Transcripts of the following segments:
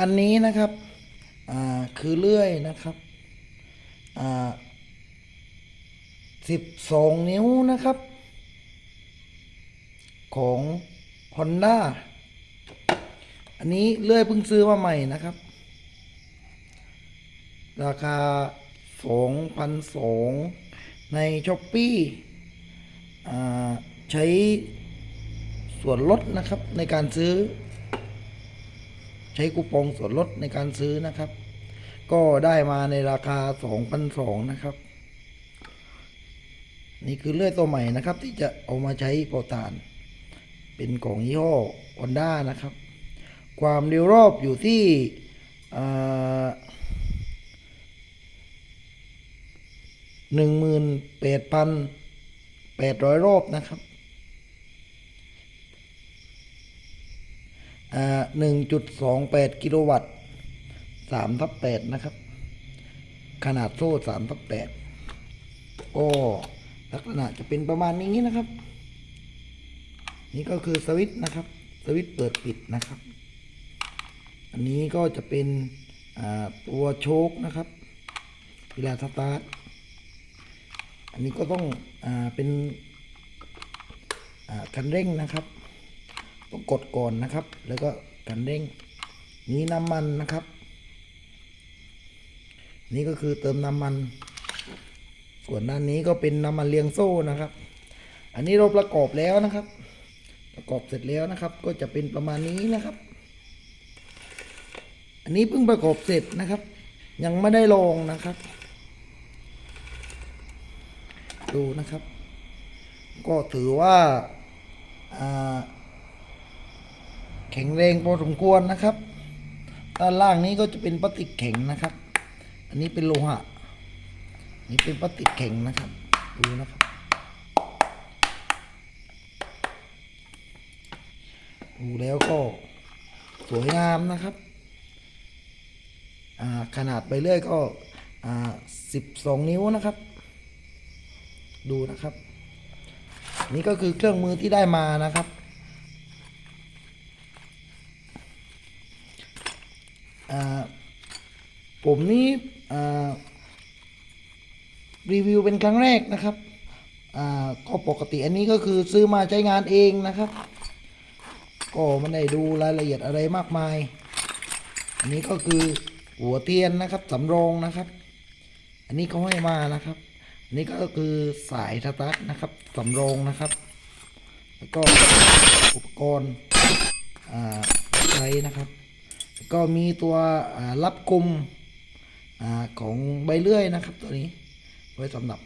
อันนี้นะครับคือเลื่อยนะครับสิบสองนิ้วนะครับ ของ Honda อันนี้เลื่อยเพิ่งซื้อมาใหม่นะครับ ราคาสองพันสองในช้อปปี้ใช้ส่วนลดนะครับในการซื้อ ใช้คูปองส่วนลดในการซื้อนะครับ ก็ได้มาในราคา 2,200นะครับ นี่คือเลื่อยตัวใหม่นะครับ ที่จะเอามาใช้เป่าตาน เป็นของยี่ห้อ Honda นะครับ ความเร็วรอบอยู่ที่หนึ่งหมื่นแปดพันแปดร้อยรอบนะครับ หนึ่งจุดสองแปดกิโลวัตต์สามทับแปดนะครับ ขนาดโซ่สามทับแปดก็ลักษณะจะเป็นประมาณนี้นะครับ นี่ก็คือสวิตช์นะครับ สวิตช์เปิดปิดนะครับ อันนี้ก็จะเป็นตัวโชคนะครับ เวลาสตาร์ทอันนี้ก็ต้องอเป็นอ่าคันเร่งนะครับ ต้องกดก่อนนะครับ แล้วก็คันเร่งนี้น้ำมันนะครับ นี่ก็คือเติมน้ำมัน ส่วนด้านนี้ก็เป็นน้ำมันเลียงโซ่นะครับ อันนี้เราประกอบแล้วนะครับ ประกอบเสร็จแล้วนะครับ ก็จะเป็นประมาณนี้นะครับ อันนี้เพิ่งประกอบเสร็จนะครับ ยังไม่ได้ลองนะครับ ดูนะครับ ก็ถือว่าอ่า แข็งแรงพอสมควรนะครับ ด้านล่างนี้ก็จะเป็นพลาสติกแข็งนะครับ อันนี้เป็นโลหะนี่เป็นพลาสติกแข็งนะครับดูนะครับดูแล้วก็สวยงามนะครับขนาดใบเลื่อยก็สิบสองนิ้วนะครับ ดูนะครับ นี่ก็คือเครื่องมือที่ได้มานะครับ อ่า ผมนี่รีวิวเป็นครั้งแรกนะครับก็ปกติอันนี้ก็คือซื้อมาใช้งานเองนะครับ ก็ไม่ได้ดูรายละเอียดอะไรมากมาย อันนี้ก็คือหัวเทียนนะครับสำรองนะครับ อันนี้เขาให้มานะครับอันนี้ก็คือสายสตาร์ทนะครับสำรองนะครับ แล้วก็อุปกรณ์ใช้นะครับ ก็มีตัวรับกลุ่ม อของใบเลื่อยนะครับ ตัวนี้ไว้สำหรับ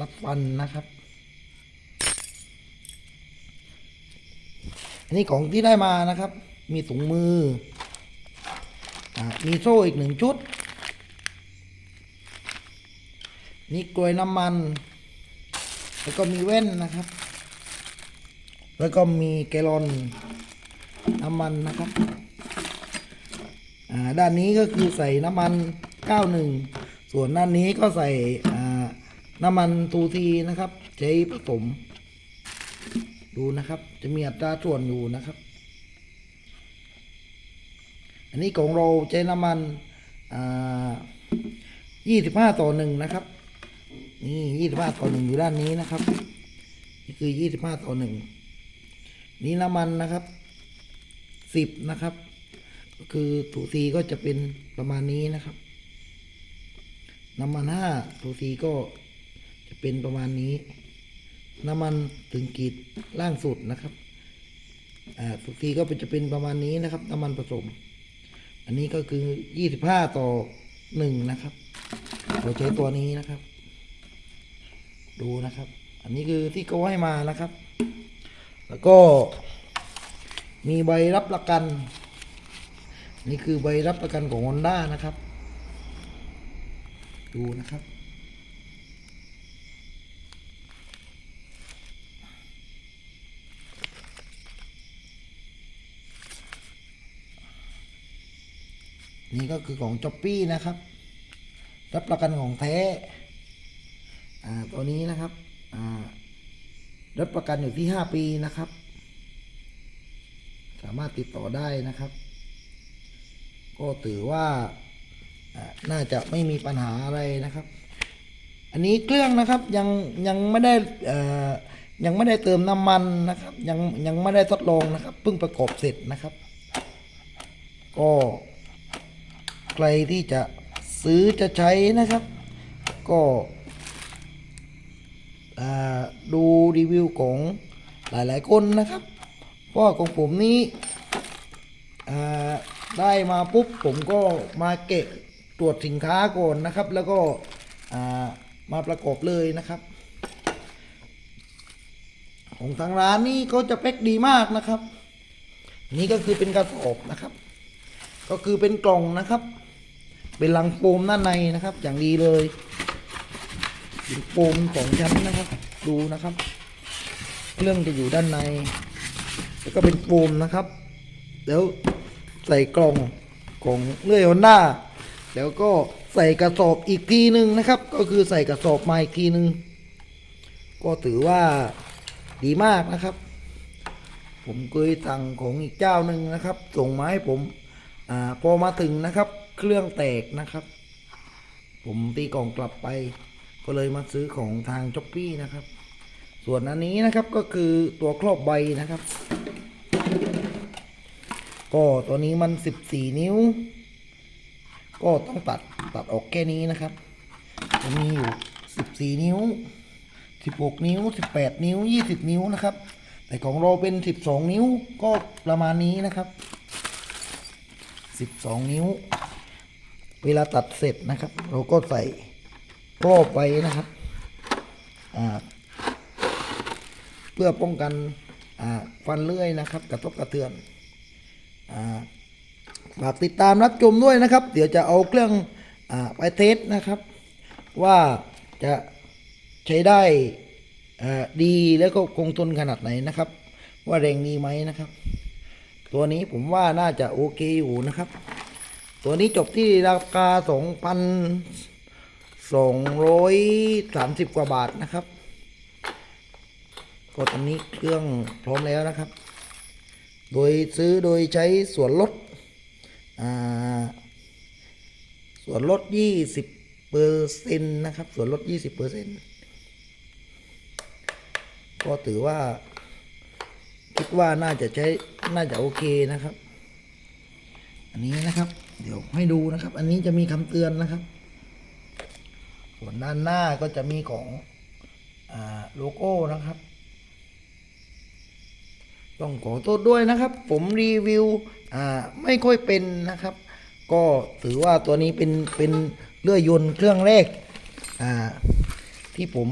รับฟันนะครับ อันนี้ของที่ได้มานะครับ มีถุงมืออมีโซ่อีกหนึ่งชุด นี่กลวยน้ำมัน แล้วก็มีแว่นนะครับ แล้วก็มีแกลอนน้ำมันนะครับ ด้านนี้ก็คือใส่น้ำมัน 91 ส่วนด้านนี้ก็ใส่น้ำมันตูทีนะครับ ใช้ผสม ดูนะครับ จะมีอัตราส่วนอยู่นะครับ อันนี้ของเราใช้น้ำมันอ่า25 ต่อหนึ่งนะครับ นี่25 ต่อหนึ่งอยู่ด้านนี้นะครับ นี่คือ 25 ต่อหนึ่งนี่น้ำมันนะครับ10นะครับ ก็คือถูซีก็จะเป็นประมาณนี้นะครับ น้ำมันห้าถูซีก็จะเป็นประมาณนี้ น้ำมันถึงกีดล่างสุดนะครับอ่าถูซีก็จะเป็นประมาณนี้นะครับ น้ำมันผสม อันนี้ก็คือยี่สิบห้าต่อหนึ่งนะครับเราใช้ตัวนี้นะครับ ดูนะครับ อันนี้คือที่เขาให้มานะครับ แล้วก็มีใบรับประกัน นี่คือใบรับประกันของ Honda นะครับ ดูนะครับ นี่ก็คือของจ็อปปี้นะครับ รับประกันของแท้ตัวนี้นะครับรับประกันอยู่ที่ห้าปีนะครับ สามารถติดต่อได้นะครับ ก็ถือว่า น่าจะไม่มีปัญหาอะไรนะครับ อันนี้เครื่องนะครับยังยังไม่ได้ยังไม่ได้เติมน้ำมันนะครับ ยังยังไม่ได้ทดลองนะครับเพิ่งประกอบเสร็จนะครับ ก็ใครที่จะซื้อจะใช้นะครับ ก็ดูรีวิวของหลายๆคนนะครับเพราะของผมนี้ได้มาปุ๊บผมก็มาเก็บต รวจสินค้าก่อนนะครับ แล้วก็มาประกอบเลยนะครับ ของทางร้านนี่ก็จะเป๊กดีมากนะครับ นี่ก็คือเป็นกระสอบนะครับ ก็คือเป็นกล่องนะครับ เป็นลังโฟมด้านในนะครับ อย่างดีเลยเป็นโฟมสองชั้นนะครับ ดูนะครับเครื่องจะอยู่ด้านใน แล้วก็เป็นโฟมนะครับ แล้วใส่กล่องของเลื่อยฮอนด้า แล้วก็ใส่กระสอบอีกทีหนึ่งนะครับ ก็คือใส่กระสอบมาอีกทีหนึ่งก็ถือว่าดีมากนะครับ ผมเคยสั่งของอีกเจ้าหนึ่งนะครับ ส่งมาให้ผมอพอมาถึงนะครับ เครื่องแตกนะครับ ผมตีกล่องกลับไป ก็เลยมาซื้อของทางจ็อปปี้นะครับ ส่วนอันนี้นะครับก็คือตัวครอบใบนะครับ ก็ตัวนี้มัน 14 นิ้ว ก็ต้องตัดตัดออกแค่นี้นะครับจะมีอยู่ 14 นิ้ว 16 นิ้ว 18 นิ้ว 20 นิ้วนะครับ แต่ของเราเป็น 12 นิ้วก็ประมาณนี้นะครับ 12 นิ้ว เวลาตัดเสร็จนะครับ เราก็ใส่รอบไว้นะครับเพื่อป้องกันฟันเลื่อยนะครับ กระทบกระเทือนอ่า ฝากติดตามรับชมด้วยนะครับ เดี๋ยวจะเอาเครื่องอไปเทสนะครับ ว่าจะใช้ได้ดีแล้วก็คงทนขนาดไหนนะครับ ว่าแรงดีไหมนะครับ ตัวนี้ผมว่าน่าจะโอเคอยู่นะครับ ตัวนี้จบที่ราคา 2,230 กว่าบาทนะครับก็ตอนนี้เครื่องพร้อมแล้วนะครับ โดยซื้อโดยใช้ส่วนลด ส่วนลด20เปอร์เซ็นต์นะครับ ส่วนลด20เปอร์เซ็นต์ก็ถือว่า คิดว่าน่าจะใช้ น่าจะโอเคนะครับ อันนี้นะครับ เดี๋ยวให้ดูนะครับ อันนี้จะมีคำเตือนนะครับ ส่วนด้านหน้าก็จะมีของอโลโก้นะครับ ต้องขอโทษด้วยนะครับ ผมรีวิวอ่าไม่ค่อยเป็นนะครับ ก็ถือว่าตัวนี้เป็นเป็นเลื่อยยนต์เครื่องแรกอ่าที่ผม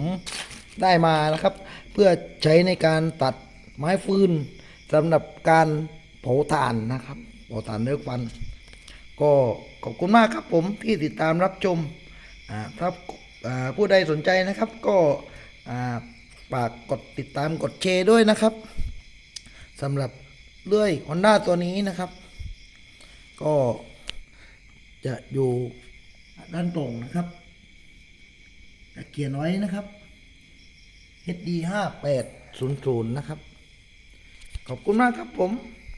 ได้มานะครับ เพื่อใช้ในการตัดไม้ฟืนสำหรับการเผาถ่านนะครับเผาถ่านเลือฟันก็ขอบคุณมากครับผมที่ติดตามรับชมถ้าผู้ใดสนใจนะครับก็ฝากกดติดตามกดแชร์ด้วยนะครับ สำหรับเลื่อย Honda ตัวนี้นะครับ ก็จะอยู่ด้านตรงนะครับเกียร์น้อยนะครับ HD 5800 นะครับ ขอบคุณมากครับผม